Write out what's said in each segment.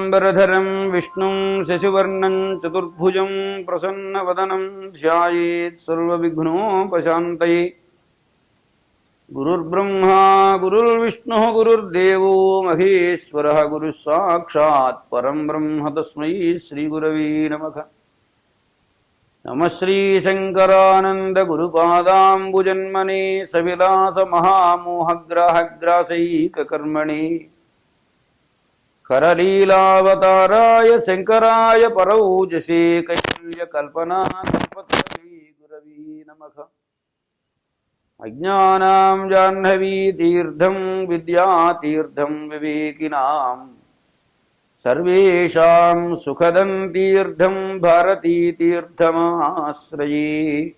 शुक्लाम्बरधरं विष्णुं शशिवर्णं चतुर्भुजं प्रसन्नवदनं ध्यायेत् सर्वविघ्नोपशान्तये। गुरुर्ब्रह्मा, गुरुर्विष्णुः, गुरुर्देवो महेश्वरः गुरुः साक्षात् परं ब्रह्म तस्मै श्रीगुरवे नमः। नमः श्रीशङ्करानन्दगुरुपादाम्बुजन्मने सविलासमहामोहग्राहग्रासैककर्मणे। करलीलावताराय शङ्कराय परौजसे कैवल्यकल्पना कल्पतरुवे गुरवे नमः। अज्ञानां जाह्नवीतीर्थं विद्यातीर्थं विवेकिनाम् सर्वेषां सुखदं तीर्थं भारतीतीर्थमाश्रये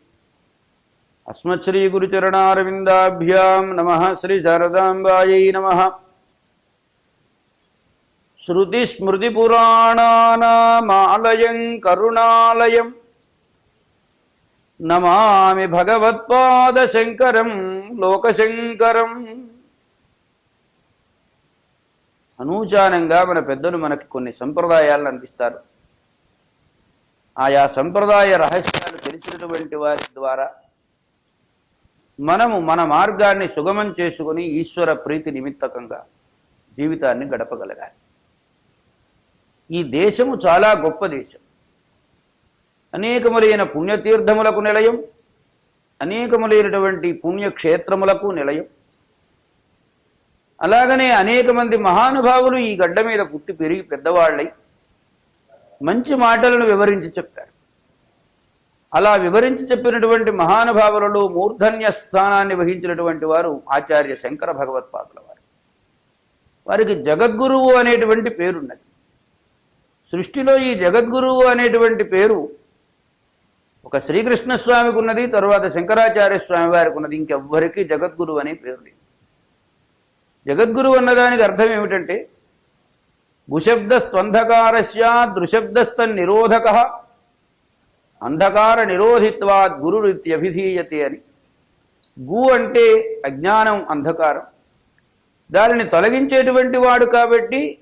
अस्मत्श्रीगुरुचरणारविन्दाभ्यां नमः, श्रीशारदाम्बायै नमः। श्रुतिस्मृतिपुराणानामालयं करुणालयं नमामि भगवत्पादशङ्करं लोकशङ्करम् అనూచానంగా మన పెద్దలు మనకి కొన్ని సంప్రదాయాలను అందిస్తారు ఆయా సంప్రదాయ రహస్యాలు తెలిసినటువంటి వారి ద్వారా మనము మన మార్గాన్ని సుగమం చేసుకుని ఈశ్వర ప్రీతి నిమిత్తకంగా జీవితాన్ని గడపగలగాలి ఈ దేశము చాలా గొప్ప దేశం. అనేకములైన పుణ్యతీర్థములకు నిలయం అనేకములైనటువంటి పుణ్యక్షేత్రములకు నిలయం. అలాగనే అనేక మంది మహానుభావులు ఈ గడ్డ మీద పుట్టి పెరిగి పెద్దవాళ్ళై మంచి మాటలను వివరించి చెప్తారు అలా వివరించి చెప్పినటువంటి మహానుభావులలో మూర్ధన్య స్థానాన్ని వహించినటువంటి వారు ఆచార్య శంకర భగవత్పాదుల వారు. వారికి జగద్గురువు అనేటువంటి పేరున్నది. సృష్టిలో ఈ జగద్గురువు అనేటువంటి పేరు ఒక శ్రీకృష్ణస్వామికి ఉన్నది తరువాత శంకరాచార్య స్వామి వారికి ఉన్నది ఇంకెవ్వరికి జగద్గురువు అనే పేరు లేదు. జగద్గురు అన్నదానికి అర్థం ఏమిటంటే భూశబ్దస్త్వంధకారస్య దృశబ్దస్త నిరోధక అంధకార నిరోధిత్వాద్ గురురిత్యభిధీయతే అని. గు అంటే అజ్ఞానం అంధకారం. దానిని తొలగించేటువంటి వాడు కాబట్టి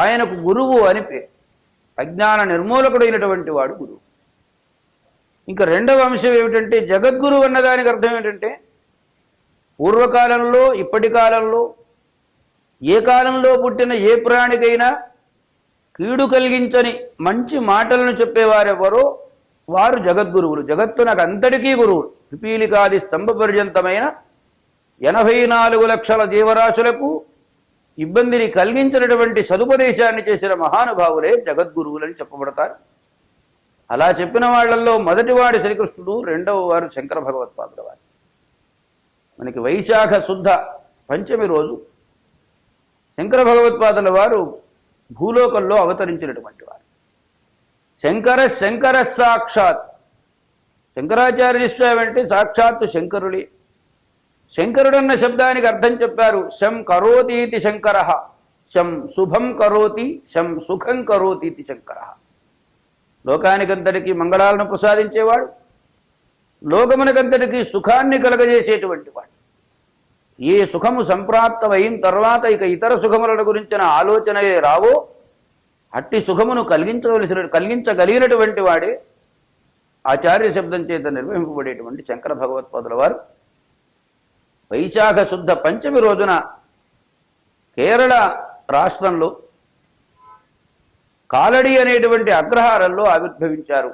ఆయనకు గురువు అని పేరు. అజ్ఞాన నిర్మూలకుడైనటువంటి వాడు గురువు. ఇంకా రెండవ అంశం ఏమిటంటే జగద్గురువు అన్నదానికి అర్థం ఏంటంటే పూర్వకాలంలో ఇప్పటి కాలంలో ఏ కాలంలో పుట్టిన ఏ ప్రాణికైనా కీడు కలిగించని మంచి మాటలను చెప్పేవారెవరో వారు జగద్గురువులు. జగత్తు నాకు అంతటికీ గురువులు పిపీలికాది స్తంభ పర్యంతమైన ఎనభై నాలుగు లక్షల జీవరాశులకు ఇబ్బందిని కలిగించినటువంటి సదుపదేశాన్ని చేసిన మహానుభావులే జగద్గురువులని చెప్పబడతారు. అలా చెప్పిన వాళ్ళల్లో మొదటివాడు శ్రీకృష్ణుడు రెండవ వారు శంకర భగవత్పాదుల వారు మనకి వైశాఖ శుద్ధ పంచమి రోజు శంకర భగవత్పాదుల వారు భూలోకంలో అవతరించినటువంటి వారు. శంకర శంకర సాక్షాత్. శంకరాచార్య స్వామి అంటే సాక్షాత్తు శంకరుడే శంకరుడన్న శబ్దానికి అర్థం చెప్పారు. శం కరోతీతి శంకర. శం శుభం కరోతి శం సుఖం కరోతీతి శంకర. లోకానికంతటికీ మంగళాలను ప్రసాదించేవాడు. లోకమునకంతటికి సుఖాన్ని కలగజేసేటువంటి వాడు. ఏ సుఖము సంప్రాప్తమైన తర్వాత ఇక ఇతర సుఖముల గురించిన ఆలోచనలే రావో అట్టి సుఖమును కలిగించవలసిన కలిగించగలిగినటువంటి వాడే ఆచార్య శబ్దం చేత నిర్వహింపబడేటువంటి శంకర భగవత్పాదుల వారు. వైశాఖ శుద్ధ పంచమి రోజున కేరళ రాష్ట్రంలో కాలడి అనేటువంటి అగ్రహారంలో ఆవిర్భవించారు.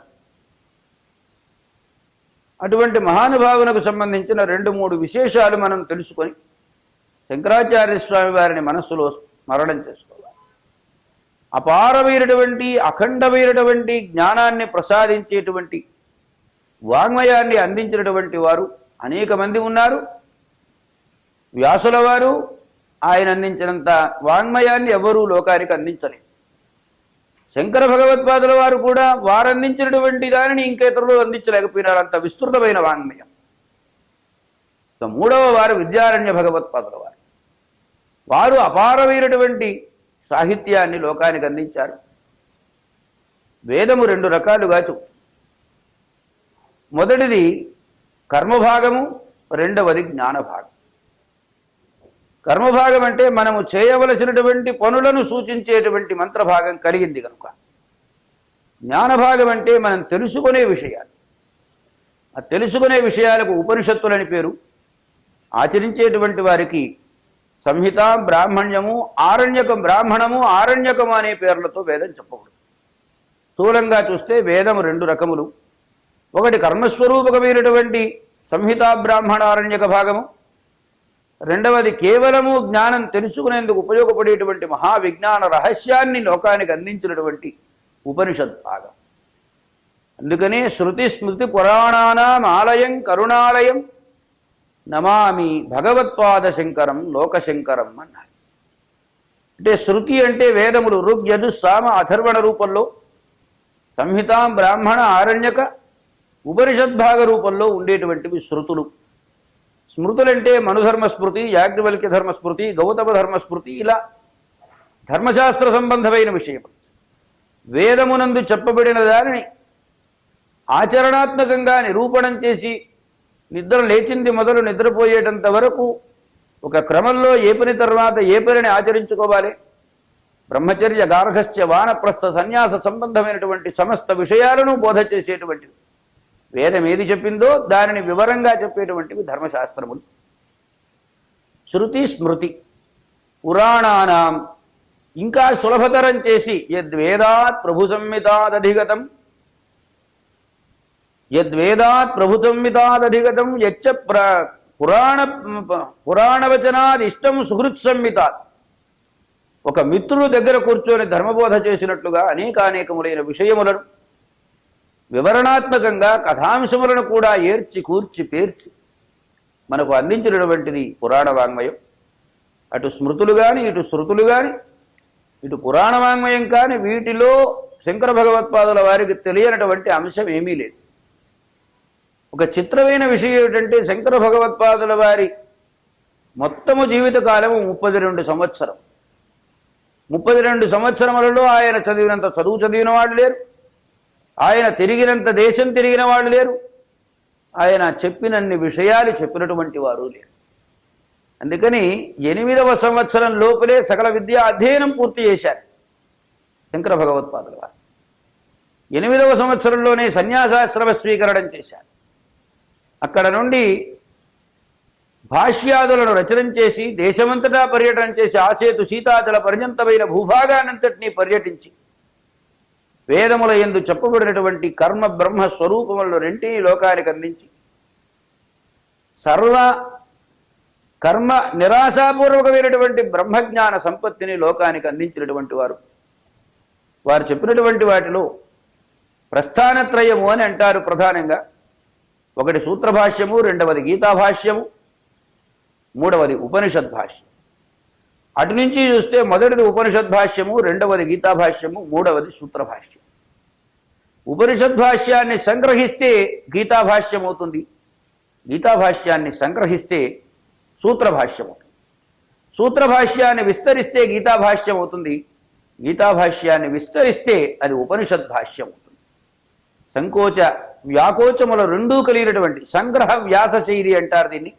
అటువంటి మహానుభావునకు సంబంధించిన రెండు మూడు విశేషాలు మనం తెలుసుకొని శంకరాచార్య స్వామి వారిని మనస్సులో స్మరణం చేసుకోవాలి. అపారమైనటువంటి అఖండమైనటువంటి జ్ఞానాన్ని ప్రసాదించేటువంటి వాంగ్మయాన్ని అందించినటువంటి వారు అనేక మంది ఉన్నారు. వ్యాసుల వారు ఆయన అందించినంత వాంగ్మయాన్ని ఎవరూ లోకానికి అందించలేదు. శంకర భగవత్పాదుల వారు కూడా వారు అందించినటువంటి దానిని ఇంకేతరులు అందించలేకపోయినారు. అంత విస్తృతమైన వాంగ్మయం. ఇక మూడవ వారు విద్యారణ్య భగవత్పాదుల వారు. వారు అపారమైనటువంటి సాహిత్యాన్ని లోకానికి అందించారు. వేదము రెండు రకాలుగా చెప్తుంది మొదటిది కర్మభాగము రెండవది జ్ఞానభాగం. కర్మభాగం అంటే మనము చేయవలసినటువంటి పనులను సూచించేటువంటి మంత్రభాగం కలిగింది కనుక. జ్ఞానభాగం అంటే మనం తెలుసుకునే విషయాలు. ఆ తెలుసుకునే విషయాలకు ఉపనిషత్తులని పేరు. ఆచరించేటువంటి వారికి సంహిత బ్రాహ్మణ్యము ఆరణ్యకం బ్రాహ్మణము ఆరణ్యకము అనే పేర్లతో వేదం చెప్పకూడదు స్థూలంగా చూస్తే వేదము రెండు రకములు. ఒకటి కర్మస్వరూపకమైనటువంటి సంహిత బ్రాహ్మణారణ్యక భాగము. రెండవది కేవలము జ్ఞానం తెలుసుకునేందుకు ఉపయోగపడేటువంటి మహావిజ్ఞాన రహస్యాన్ని లోకానికి అందించినటువంటి ఉపనిషద్ భాగం. అందుకనే శృతి స్మృతి పురాణానాం ఆలయం కరుణాలయం నమామి భగవత్పాద శంకరం లోకశంకరం అన్నారు. అంటే శృతి అంటే వేదములు ఋగ్ యజు సామ అథర్వణ రూపంలో సంహితాం బ్రాహ్మణ ఆరణ్యక ఉపనిషద్భాగ రూపంలో ఉండేటువంటివి శృతులు. స్మృతులంటే మనుధర్మ స్మృతి యాజ్ఞవల్క్య ధర్మ స్మృతి గౌతమ ధర్మ స్మృతి ఇలా ధర్మశాస్త్ర సంబంధమైన విషయం. వేదమునందు చెప్పబడిన దానిని ఆచరణాత్మకంగా నిరూపణం చేసి నిద్ర లేచింది మొదలు నిద్రపోయేటంత వరకు ఒక క్రమంలో ఏ పని తర్వాత ఏ పనిని ఆచరించుకోవాలి. బ్రహ్మచర్య గార్హస్య వానప్రస్థ సన్యాస సంబంధమైనటువంటి సమస్త విషయాలను బోధ చేసేటువంటివి వేదం ఏది చెప్పిందో దానిని వివరంగా చెప్పేటువంటివి ధర్మశాస్త్రములు. శృతి స్మృతి పురాణానాం ఇంకా సులభతరం చేసి యద్వేదాత్ ప్రభు సంహితాదధిగతం యద్వేదాత్ ప్రభు సంహితాదధిగతం యచ్చ ప్ర పురాణ పురాణవచనాది ఇష్టం సుహృత్ సంహితాత్ ఒక మిత్రుడు దగ్గర కూర్చొని ధర్మబోధ చేసినట్లుగా అనేకానేకములైన విషయములను వివరణాత్మకంగా కథాంశములను కూడా ఏర్చి కూర్చి పేర్చి మనకు అందించినటువంటిది పురాణ వాంగ్మయం. అటు స్మృతులు కానీ ఇటు శృతులు కానీ ఇటు పురాణ వాంగ్మయం కానీ వీటిలో శంకర భగవత్పాదుల వారికి తెలియనటువంటి అంశం ఏమీ లేదు. ఒక చిత్రమైన విషయం ఏమిటంటే శంకర భగవత్పాదుల వారి మొత్తము జీవితకాలము ముప్పది రెండు సంవత్సరం. ముప్పది రెండు సంవత్సరములలో ఆయన చదివినంత చదువు చదివిన వాళ్ళు లేరు. ఆయన తిరిగినంత దేశం తిరిగిన వాళ్ళు లేరు. ఆయన చెప్పినన్ని విషయాలు చెప్పినటువంటి వారు లేరు. అందుకని ఎనిమిదవ సంవత్సరం లోపలే సకల విద్యా అధ్యయనం పూర్తి చేశారు శంకర భగవత్పాదుల వారు. ఎనిమిదవ సంవత్సరంలోనే సన్యాసాశ్రమ స్వీకరణం చేశారు. అక్కడ నుండి భాష్యాదులను రచనం చేసి దేశమంతటా పర్యటన చేసి ఆసేతు సీతాచల పర్యంతమైన భూభాగానంతటినీ పర్యటించి వేదముల ఎందు చెప్పబడినటువంటి కర్మ బ్రహ్మ స్వరూపములను రెంటిని లోకానికి అందించి సర్వ కర్మ నిరాశాపూర్వకమైనటువంటి బ్రహ్మజ్ఞాన సంపత్తిని లోకానికి అందించినటువంటి వారు. వారు చెప్పినటువంటి వాటిలో ప్రస్థానత్రయము అని అంటారు ప్రధానంగా. ఒకటి సూత్రభాష్యము రెండవది గీతాభాష్యము మూడవది ఉపనిషద్ భాష్యం అటు నుంచి చూస్తే మొదటిది ఉపనిషద్ భాష్యము రెండవది గీతాభాష్యము మూడవది సూత్రభాష్యం ఉపనిషద్ భాష్యాన్ని సంగ్రహిస్తే గీతాభాష్యం అవుతుంది. గీతాభాష్యాన్ని సంగ్రహిస్తే సూత్రభాష్యం అవుతుంది. సూత్రభాష్యాన్ని విస్తరిస్తే గీతాభాష్యం అవుతుంది. గీతాభాష్యాన్ని విస్తరిస్తే అది ఉపనిషద్ భాష్యం అవుతుంది. సంకోచ వ్యాకోచముల రెండూ కలిగినటువంటి సంగ్రహ వ్యాస శైలి అంటారు దీన్ని.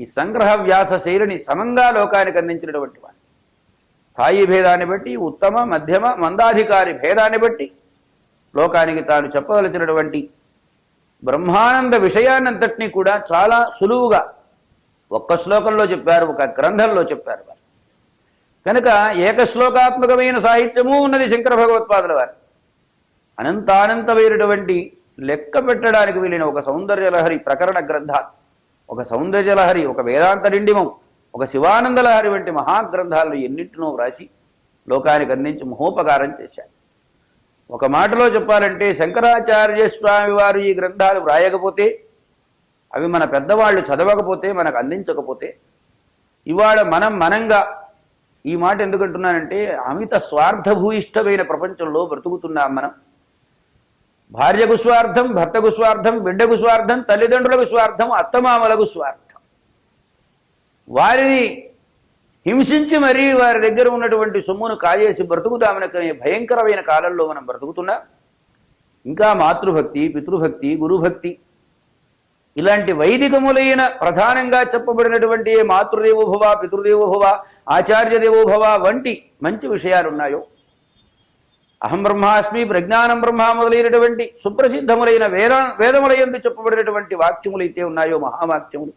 ఈ సంగ్రహ వ్యాస శైలిని సమంగా లోకానికి అందించినటువంటి వాడు. స్థాయి భేదాన్ని బట్టి ఉత్తమ మధ్యమ మందాధికారి భేదాన్ని బట్టి లోకానికి తాను చెప్పదలిచినటువంటి బ్రహ్మానంద విషయాన్నంతటినీ కూడా చాలా సులువుగా ఒక్క శ్లోకంలో చెప్పారు ఒక గ్రంథంలో చెప్పారు వారు. కనుక ఏకశ్లోకాత్మకమైన సాహిత్యము ఉన్నది శంకర భగవత్పాదుల వారు. అనంతానంతమైనటువంటి లెక్క పెట్టడానికి వీలైన ఒక సౌందర్యలహరి ప్రకరణ గ్రంథాలు. ఒక సౌందర్యలహరి ఒక వేదాంత డిండిమం ఒక శివానందలహరి వంటి మహాగ్రంథాలను ఎన్నింటినో వ్రాసి లోకానికి అందించి మహోపకారం చేశారు ఒక మాటలో చెప్పాలంటే శంకరాచార్య స్వామి వారు ఈ గ్రంథాలు వ్రాయకపోతే అవి మన పెద్దవాళ్ళు చదవకపోతే మనకు అందించకపోతే ఇవాళ మనం మనంగా ఈ మాట ఎందుకంటున్నానంటే అమిత స్వార్థభూయిష్టమైన ప్రపంచంలో బ్రతుకుతున్నాం మనం. భార్యకు స్వార్థం భర్తకు స్వార్థం బిడ్డకు స్వార్థం తల్లిదండ్రులకు స్వార్థం అత్తమామలకు స్వార్థం. వారిని హింసించి మరీ వారి దగ్గర ఉన్నటువంటి సొమ్మును కాజేసి బ్రతుకుతామనకనే భయంకరమైన కాలంలో మనం బ్రతుకుతున్నాం. ఇంకా మాతృభక్తి పితృభక్తి గురుభక్తి ఇలాంటి వైదికములైన ప్రధానంగా చెప్పబడినటువంటి ఏ మాతృదేవోభవ పితృదేవోభవ ఆచార్యదేవోభవ వంటి మంచి విషయాలున్నాయో అహం బ్రహ్మాస్మి ప్రజ్ఞానం బ్రహ్మ మొదలైనటువంటి సుప్రసిద్ధములైన వేద వేదములయందు చెప్పబడినటువంటి వాక్యములైతే ఉన్నాయో మహావాక్యములు.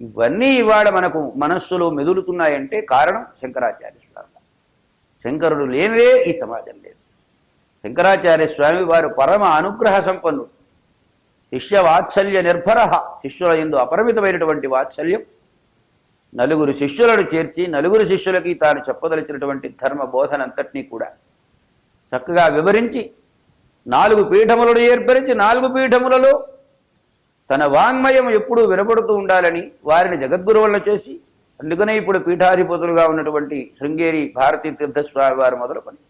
ఇవన్నీ ఇవాళ మనకు మనస్సులో మెదులుతున్నాయంటే కారణం శంకరాచార్య స్వామి. శంకరుడు లేనిదే ఈ సమాజం లేదు. శంకరాచార్య స్వామి వారు పరమ అనుగ్రహ సంపన్నుడు. శిష్య వాత్సల్య నిర్భర. శిష్యుల ఎందు అపరిమితమైనటువంటి వాత్సల్యం. నలుగురు శిష్యులను చేర్చి నలుగురు శిష్యులకి తాను చెప్పదలిచినటువంటి ధర్మ బోధనంతటినీ కూడా చక్కగా వివరించి నాలుగు పీఠములను ఏర్పరిచి నాలుగు పీఠములలో తన వాంగ్మయం ఎప్పుడూ వినపడుతూ ఉండాలని వారిని జగద్గురువులను చేసి అందుకనే ఇప్పుడు పీఠాధిపతులుగా ఉన్నటువంటి శృంగేరి భారతీ తీర్థస్వామి వారు మొదలుకొని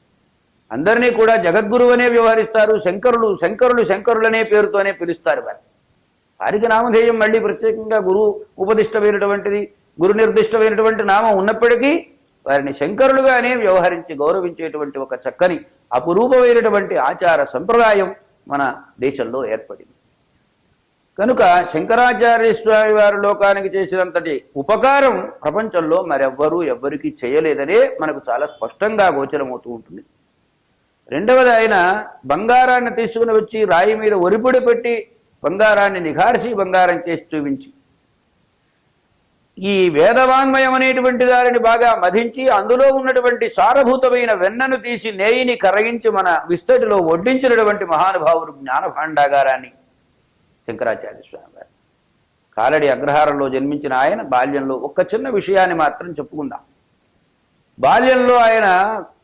అందరినీ కూడా జగద్గురువు అనే వ్యవహరిస్తారు శంకరులు శంకరులు శంకరులనే పేరుతోనే పిలుస్తారు వారు వారికి నామధేయం మళ్ళీ ప్రత్యేకంగా గురువు ఉపదిష్టమైనటువంటిది గురు నిర్దిష్టమైనటువంటి నామం ఉన్నప్పటికీ వారిని శంకరులుగానే వ్యవహరించి గౌరవించేటువంటి ఒక చక్కని అపురూపమైనటువంటి ఆచార సంప్రదాయం మన దేశంలో ఏర్పడింది. కనుక శంకరాచార్య స్వామి వారి లోకానికి చేసినంతటి ఉపకారం ప్రపంచంలో మరెవ్వరూ ఎవ్వరికీ చేయలేదనే మనకు చాలా స్పష్టంగా గోచరమవుతూ ఉంటుంది. రెండవది ఆయన బంగారాన్ని తీసుకుని వచ్చి రాయి మీద ఒరిపిడి పెట్టి బంగారాన్ని నిఘార్సి బంగారం చేసి చూపించి ఈ వేదవాంగ్మయం అనేటువంటి దానిని బాగా మధించి అందులో ఉన్నటువంటి సారభూతమైన వెన్నను తీసి నేయిని కరగించి మన విస్తటిలో వడ్డించినటువంటి మహానుభావుడు జ్ఞానభాండాగారాన్ని శంకరాచార్య స్వామి కాలడి అగ్రహారంలో జన్మించిన ఆయన బాల్యంలో ఒక్క చిన్న విషయాన్ని మాత్రం చెప్పుకుందాం. బాల్యంలో ఆయన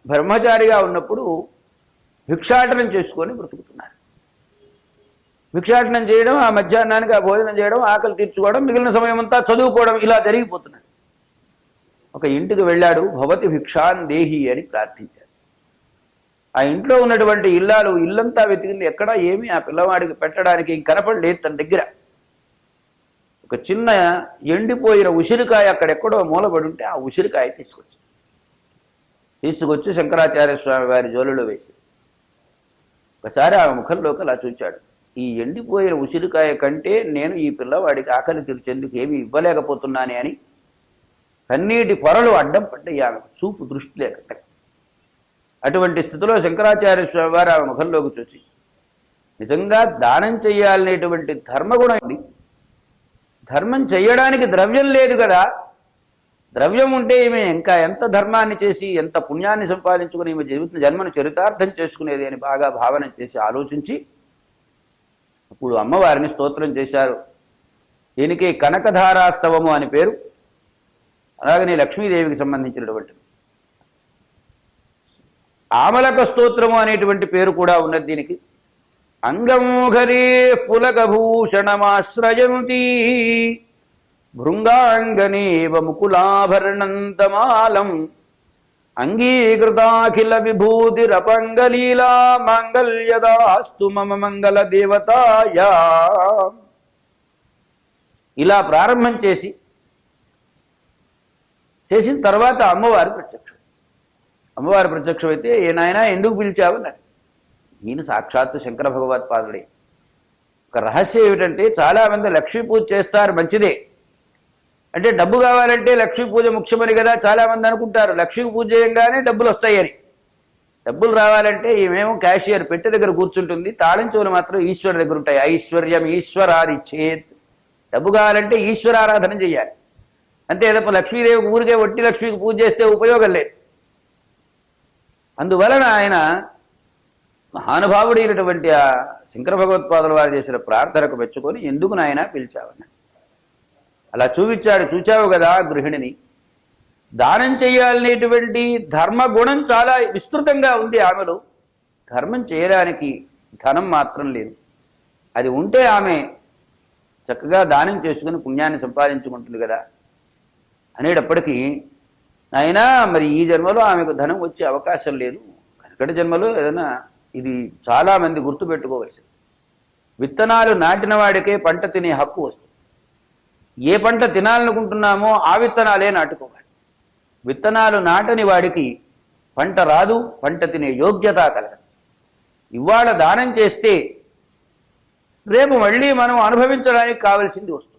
బ్రహ్మచారిగా ఉన్నప్పుడు భిక్షాటనం చేసుకొని బ్రతుకుతున్నారు భిక్షాటనం చేయడం ఆ మధ్యాహ్నానికి ఆ భోజనం చేయడం ఆకలి తీర్చుకోవడం మిగిలిన సమయం అంతా చదువుకోవడం ఇలా జరిగిపోతున్నాడు ఒక ఇంటికి వెళ్ళాడు భవతి భిక్షాన్ దేహి అని ప్రార్థించాడు. ఆ ఇంట్లో ఉన్నటువంటి ఇల్లాలు ఇల్లంతా వెతికింది. ఎక్కడా ఏమీ ఆ పిల్లవాడికి పెట్టడానికి కనపడలేదు తన దగ్గర. ఒక చిన్న ఎండిపోయిన ఉసిరికాయ అక్కడెక్కడో మూలబడి ఉంటే ఆ ఉసిరికాయ తీసుకొచ్చి తీసుకొచ్చి శంకరాచార్య స్వామి వారి జోలులో వేసి ఒకసారి ఆ ముఖంలోకి అలా చూచాడు ఈ ఎండిపోయిన ఉసిరికాయ కంటే నేను ఈ పిల్లవాడికి ఆకలి తీర్చేందుకు ఏమీ ఇవ్వలేకపోతున్నానే అని కన్నీటి పొరలు అడ్డం పడ్డాయి చూపు దృష్టి లేక అటువంటి స్థితిలో శంకరాచార్య స్వామి వారు ఆమె ముఖంలోకి చూసి నిజంగా దానం చేయాలనేటువంటి ధర్మగుణం ఉంది. ధర్మం చేయడానికి ద్రవ్యం లేదు కదా. ద్రవ్యం ఉంటే ఈమె ఇంకా ఎంత ధర్మాన్ని చేసి ఎంత పుణ్యాన్ని సంపాదించుకుని ఈమె జీవితం జన్మను చరితార్థం చేసుకునేది అని బాగా భావన చేసి ఆలోచించి ఇప్పుడు అమ్మవారిని స్తోత్రం చేశారు. దీనికి కనకధారాస్తవము అని పేరు. అలాగనే లక్ష్మీదేవికి సంబంధించినటువంటి ఆమలక స్తోత్రము అనేటువంటి పేరు కూడా ఉన్నది దీనికి. అంగమోఘరే పులకభూషణమాశ్రయంతి భృంగాంగనేవ ముకులాభరణంతమాలం అంగీకృతాఖిల విభూతిరపంగలీలా మాంగల్యదాస్తు మమ మంగళ దేవతాయా. ఇలా ప్రారంభం చేసి చేసిన తర్వాత అమ్మవారి ప్రత్యక్షం. అమ్మవారు ప్రత్యక్షమైతే ఏ నాయన ఎందుకు పిలిచావు? ఈయన సాక్షాత్తు శంకర భగవత్పాదుడే. ఒక రహస్యం ఏమిటంటే చాలామంది లక్ష్మీ పూజ చేస్తారు మంచిదే. అంటే డబ్బు కావాలంటే లక్ష్మీ పూజ ముఖ్యమని కదా చాలామంది అనుకుంటారు. లక్ష్మీ పూజ చేయంగానే డబ్బులు వస్తాయని. డబ్బులు రావాలంటే ఈమెమో క్యాషియర్ పెట్టె దగ్గర కూర్చుంటుంది. తాళం చెవులు మాత్రం ఈశ్వరు దగ్గర ఉంటాయి. ఐశ్వర్యం ఈశ్వరాది చేత్ డబ్బు కావాలంటే ఈశ్వరారాధన చేయాలి. అంతే తప్ప లక్ష్మీదేవికి ఊరికే వట్టి లక్ష్మికి పూజ చేస్తే ఉపయోగం లేదు. అందువలన ఆయన మహానుభావుడైనటువంటి ఆ శంకర భగవత్పాదుల వారు చేసిన ప్రార్థనకు మెచ్చుకొని ఎందుకు నాయన పిలిచావన్న అలా చూపించాడు చూచావు కదా గృహిణిని. దానం చేయాలనేటువంటి ధర్మగుణం చాలా విస్తృతంగా ఉంది ఆమెలో. ధర్మం చేయడానికి ధనం మాత్రం లేదు. అది ఉంటే ఆమె చక్కగా దానం చేసుకుని పుణ్యాన్ని సంపాదించుకుంటుంది కదా. అనేటప్పటికీ అయినా మరి ఈ జన్మలో ఆమెకు ధనం వచ్చే అవకాశం లేదు. కనకటి జన్మలో ఏదైనా ఇది చాలామంది గుర్తుపెట్టుకోవలసింది. విత్తనాలు నాటిన వాడికే పంట తినే హక్కు వస్తుంది. ఏ పంట తినాలనుకుంటున్నామో ఆ విత్తనాలే నాటుకోవాలి. విత్తనాలు నాటని వాడికి పంట రాదు పంట తినే యోగ్యత కలగదు. ఇవాళ దానం చేస్తే రేపు మళ్ళీ మనం అనుభవించడానికి కావలసింది వస్తుంది.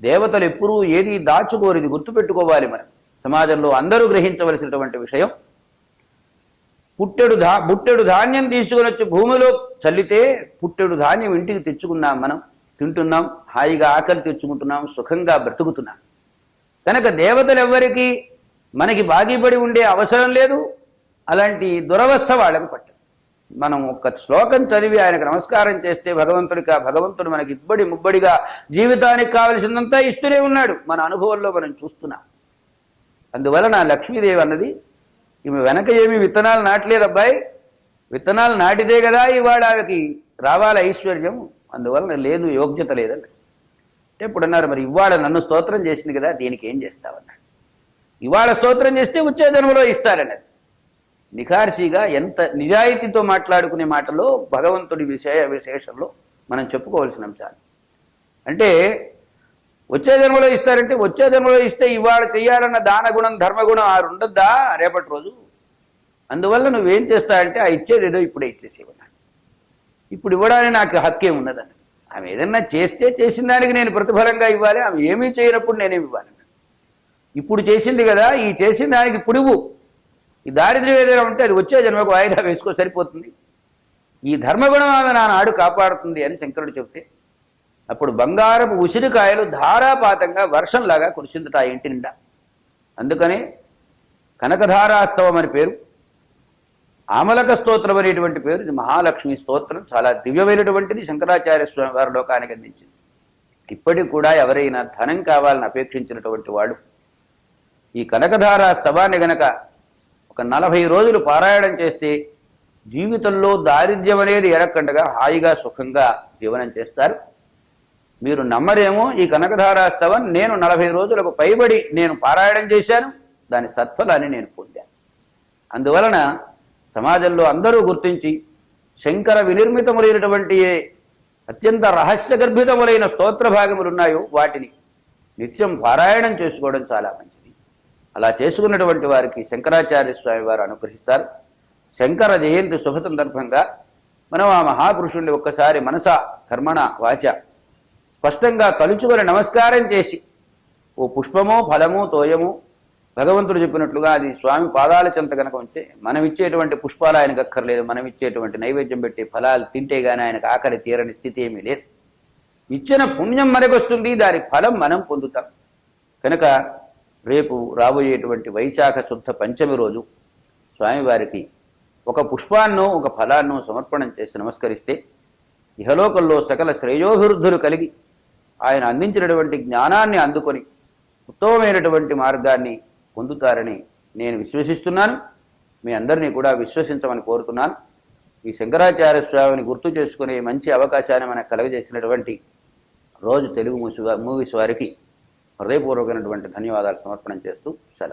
దేవతలు ఎప్పుడూ ఏది దాచుకోరిది గుర్తుపెట్టుకోవాలి మనం. సమాజంలో అందరూ గ్రహించవలసినటువంటి విషయం పుట్టెడు ధా పుట్టెడు ధాన్యం తీసుకుని వచ్చి భూమిలో చల్లితే పుట్టెడు ధాన్యం ఇంటికి తెచ్చుకున్నాం మనం. తింటున్నాం హాయిగా ఆకలి తెచ్చుకుంటున్నాం సుఖంగా బ్రతుకుతున్నాం. కనుక దేవతలు ఎవ్వరికీ మనకి బాగిపడి ఉండే అవసరం లేదు. అలాంటి దురవస్థ వాళ్ళకు పట్టదు. మనం ఒక శ్లోకం చదివి ఆయనకు నమస్కారం చేస్తే భగవంతుడికి ఆ భగవంతుడు మనకి ఇబ్బడి ముబ్బడిగా జీవితానికి కావలసిందంతా ఇస్తూనే ఉన్నాడు. మన అనుభవంలో మనం చూస్తున్నాం. అందువలన లక్ష్మీదేవి అన్నది ఈమె వెనక ఏమీ విత్తనాలు నాటలేదు అబ్బాయి విత్తనాలు నాటితే కదా ఇవాళ ఆమెకి రావాల ఐశ్వర్యం అందువలన లేదు యోగ్యత లేదండి. అంటే ఇప్పుడు అన్నారు మరి ఇవాళ నన్ను స్తోత్రం చేసింది కదా దీనికి ఏం చేస్తావన్నాడు ఇవాళ స్తోత్రం చేస్తే వచ్చే ఇస్తారన్నది. నిఖార్షిగా ఎంత నిజాయితీతో మాట్లాడుకునే మాటలో భగవంతుడి విషయ విశేషంలో మనం చెప్పుకోవాల్సిన అంశాలు. అంటే వచ్చే జన్మలో ఇస్తారంటే వచ్చే జన్మలో ఇస్తే ఇవాళ చేయాలన్న దాన గుణం ధర్మగుణం ఆరు ఉండద్దా రేపటి రోజు? అందువల్ల నువ్వేం చేస్తావంటే ఆ ఇచ్చేది ఏదో ఇప్పుడే ఇచ్చేసేవన్న ఇప్పుడు ఇవ్వడానికి నాకు హక్కే ఉన్నదని. ఆమె ఏదన్నా చేస్తే చేసిన దానికి నేను ప్రతిఫలంగా ఇవ్వాలి ఆమె ఏమీ చేయనప్పుడు నేనేమి ఇవ్వాలి? ఇప్పుడు చేసింది కదా ఈ చేసిన దానికి ఇప్పుడు ఈ దారిద్ర్యం ఏదైనా ఉంటే అది వచ్చే జన్మకు వాయిదా వేసుకో సరిపోతుంది. ఈ ధర్మగుణం ఆమె నానాడు కాపాడుతుంది అని శంకరుడు చెబితే అప్పుడు బంగారపు ఉసిరికాయలు ధారాపాతంగా వర్షంలాగా కురిసిందట ఆ ఇంటి నిండా. అందుకనే కనకధారాస్తవం అని పేరు. ఆమలక స్తోత్రం అనేటువంటి పేరు ఇది మహాలక్ష్మి స్తోత్రం చాలా దివ్యమైనటువంటిది శంకరాచార్య స్వామి వారి లోకానికి అందించింది. ఇప్పటికి కూడా ఎవరైనా ధనం కావాలని అపేక్షించినటువంటి వాడు ఈ కనకధారా స్తవాన్ని గనక ఒక నలభై రోజులు పారాయణం చేస్తే జీవితంలో దారిద్ర్యం అనేది ఎరక్కండగా హాయిగా సుఖంగా జీవనం చేస్తారు. మీరు నమ్మరేమో ఈ కనకధారా స్తవం నేను నలభై రోజులకు పైబడి నేను పారాయణం చేశాను దాని సత్ఫలాన్ని నేను పొందాను. అందువలన సమాజంలో అందరూ గుర్తించి శంకర వినిర్మితములైనటువంటి ఏ అత్యంత రహస్య గర్భితములైన స్తోత్ర భాగములు ఉన్నాయో వాటిని నిత్యం పారాయణం చేసుకోవడం చాలా మంచిది. అలా చేసుకున్నటువంటి వారికి శంకరాచార్య స్వామి వారు అనుగ్రహిస్తారు. శంకర జయంతి శుభ సందర్భంగా మనం ఆ మహాపురుషుణ్ణి ఒక్కసారి మనస కర్మణ వాచ స్పష్టంగా తలుచుకొని నమస్కారం చేసి ఓ పుష్పమో ఫలము తోయము భగవంతుడు చెప్పినట్లుగా అది స్వామి పాదాల చెంత కనుక ఉంటే మనం ఇచ్చేటువంటి పుష్పాలు ఆయనకు అక్కర్లేదు మనం ఇచ్చేటువంటి నైవేద్యం పెట్టి ఫలాలు తింటే గానీ ఆయనకు ఆకలి తీరని స్థితి ఏమీ లేదు. ఇచ్చిన పుణ్యం మనకు వస్తుంది దాని ఫలం మనం పొందుతాం. కనుక రేపు రాబోయేటువంటి వైశాఖ శుద్ధ పంచమి రోజు స్వామివారికి ఒక పుష్పాన్నో ఒక ఫలాన్నో సమర్పణం చేసి నమస్కరిస్తే ఇహలోకంలో సకల శ్రేయోభివృద్ధులు కలిగి ఆయన అందించినటువంటి జ్ఞానాన్ని అందుకొని ఉత్తమమైనటువంటి మార్గాన్ని పొందుతారని నేను విశ్వసిస్తున్నాను. మీ అందరినీ కూడా విశ్వసించమని కోరుతున్నాను. ఈ శంకరాచార్య స్వామిని గుర్తు చేసుకునే మంచి అవకాశాన్ని మనకు కలగజేసినటువంటి రోజు తెలుగు మూసి మూవీస్ వారికి హృదయపూర్వకమైనటువంటి ధన్యవాదాలు సమర్పణం చేస్తూ సెలవు.